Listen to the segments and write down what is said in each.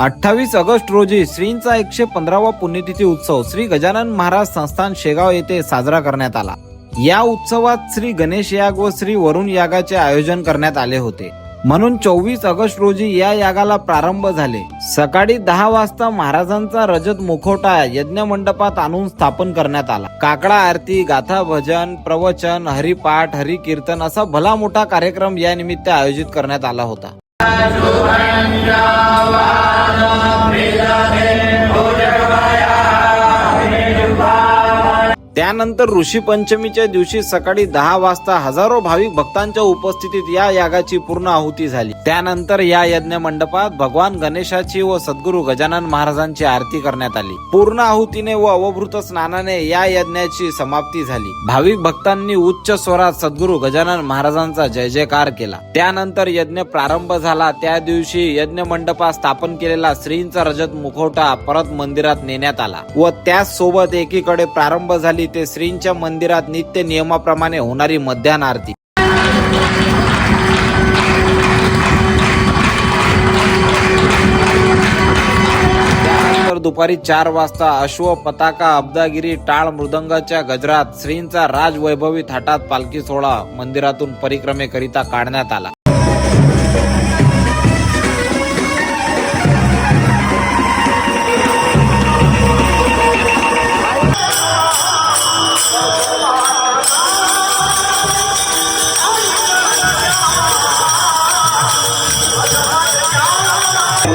अठ्ठावीस ऑगस्ट रोजी श्रींचा एकशे पंधरावा पुण्यतिथी उत्सव श्री गजानन महाराज संस्थान शेगाव येथे साजरा करण्यात आला. या उत्सवात श्री गणेश याग व श्री वरुण यागाचे आयोजन करण्यात आले होते. म्हणून चोवीस ऑगस्ट रोजी या यागाला प्रारंभ झाले. सकाळी दहा वाजता महाराजांचा रजत मुखोटा यज्ञ मंडपात आणून स्थापन करण्यात आला. काकडा आरती गाथा भजन प्रवचन हरिपाठ हरिकीर्तन असा भला मोठा कार्यक्रम या निमित्त आयोजित करण्यात आला होता. 하나 त्यानंतर ऋषी पंचमीच्या दिवशी सकाळी दहा वाजता हजारो भाविक भक्तांच्या उपस्थितीत या यागाची पूर्ण आहुती झाली. त्यानंतर या यज्ञ मंडपात भगवान गणेशाची व सद्गुरू गजानन महाराजांची आरती करण्यात आली. पूर्ण आहुतीने व अवभृत स्नानाने या यज्ञाची समाप्ती झाली. भाविक भक्तांनी उच्च स्वरात सद्गुरू गजानन महाराजांचा जय जयकार केला. त्यानंतर यज्ञ प्रारंभ झाला. त्या दिवशी यज्ञ मंडपात स्थापन केलेला श्रींचा रजत मुखवटा परत मंदिरात नेण्यात आला व त्याच सोबत एकीकडे प्रारंभ झाली ते श्रींच्या मंदिरात नित्य नियमाप्रमाणे होणारी मध्यान्ह आरती. त्यानंतर दुपारी चार वाजता अश्व पताका अब्दागिरी टाळ मृदंगाच्या गजरात श्रींचा राजवैभवी थाटात पालखी सोहळा मंदिरातून परिक्रमेकरिता काढण्यात आला.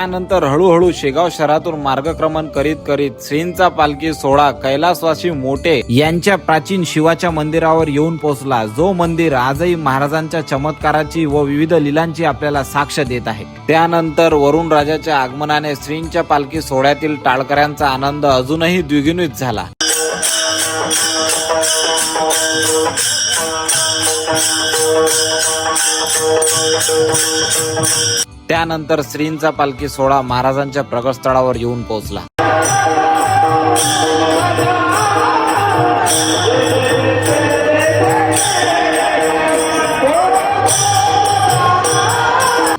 त्यानंतर हळूहळू शेगाव शहरातून मार्गक्रमण करीत करीत श्रींचा पालखी सोहळा कैलासवासी मोठे यांच्या प्राचीन शिवाच्या मंदिरावर येऊन पोहोचला. जो मंदिर आजही महाराजांच्या चमत्काराची व विविध लिलांची आपल्याला साक्ष देत आहे. त्यानंतर वरुण राजाच्या आगमनाने श्रींच्या पालखी सोहळ्यातील टाळकऱ्यांचा आनंद अजूनही द्विगुणित झाला. त्यानंतर श्रींचा पालखी सोहळा महाराजांच्या प्रगतस्थळावर येऊन पोहोचला.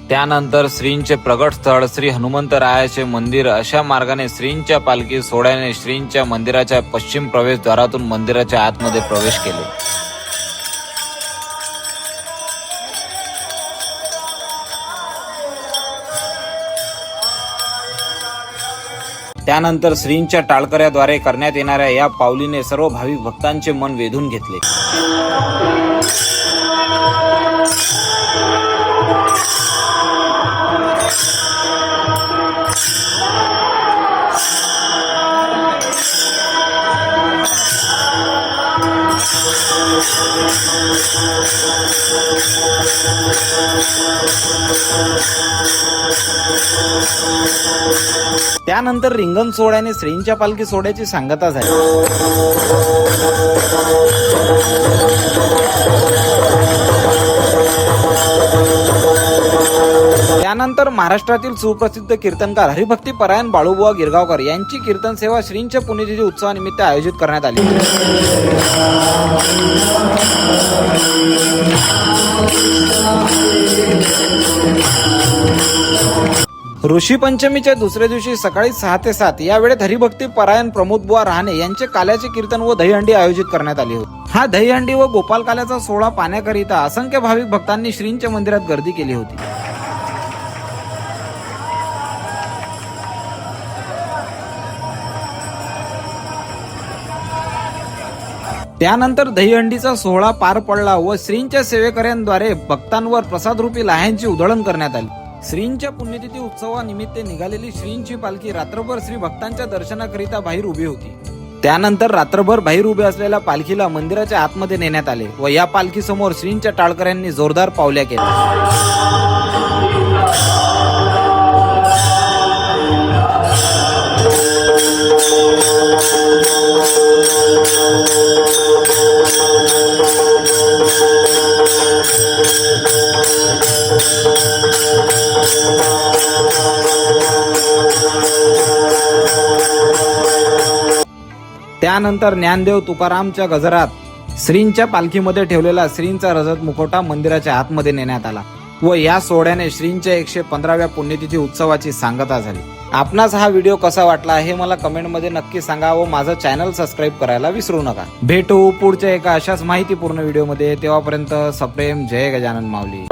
त्यानंतर श्रींचे प्रगट स्थळ श्री हनुमंतरायाचे मंदिर अशा मार्गाने श्रींच्या पालखी सोहळ्याने श्रींच्या मंदिराच्या पश्चिम प्रवेशद्वारातून मंदिराच्या आतमध्ये प्रवेश केले. त्यानंतर श्रींच्या टाळकऱ्याद्वारे करण्यात येणाऱ्या या पावलीने सर्व भाविक भक्तांचे मन वेधून घेतले. त्यानंतर रिंगण सोहळ्याने श्रींच्या पालखी सोहळ्याची सांगता झाली. त्यानंतर महाराष्ट्रातील सुप्रसिद्ध कीर्तनकार हरिभक्ती परायण बाळूबुवा गिरगावकर यांची कीर्तन सेवा श्रींच्या पुण्यतिथी उत्सवानिमित्त आयोजित करण्यात आली. ऋषी पंचमीच्या दुसऱ्या दिवशी सकाळी सहा ते सात या वेळेत हरिभक्ती परायण प्रमोद बुवा रहाणे यांचे काल्याचे कीर्तन व दहीहंडी आयोजित करण्यात आली होती. हा दहीहंडी व गोपाल काल्याचा सोहळा पाहण्याकरिता असंख्य भाविक भक्तांनी श्रींच्या मंदिरात गर्दी केली होती. त्यानंतर दहीहंडीचा सोहळा पार पडला व श्रींच्या सेवेकऱ्यांद्वारे भक्तांवर प्रसादरूपी लाह्यांची उधळण करण्यात आली. श्रींच्या पुण्यतिथी उत्सवानिमित्त निघालेली श्रींची पालखी रात्रभर श्री भक्तांच्या दर्शनाकरिता बाहेर उभी होती त्यानंतर रात्रभर बाहेर उभे असलेल्या पालखीला मंदिराच्या आतमध्ये नेण्यात आले व या पालखीसमोर श्रींच्या टाळकऱ्यांनी जोरदार पावल्या केल्या Thank you. त्यानंतर ज्ञानदेव तुकारामच्या गजरात श्रींच्या पालखीमध्ये ठेवलेला श्रींचा रजत मुखोटा मंदिराच्या आतमध्ये नेण्यात आला व या सोहळ्याने श्रींच्या एकशे पंधराव्या पुण्यतिथी उत्सवाची सांगता झाली. आपणास हा व्हिडिओ कसा वाटला हे मला कमेंटमध्ये नक्की सांगा व माझं चॅनल सबस्क्राईब करायला विसरू नका. भेटू पुढच्या एका अशाच माहितीपूर्ण व्हिडिओमध्ये. तेव्हापर्यंत सप्रेम जय गजानन माऊली.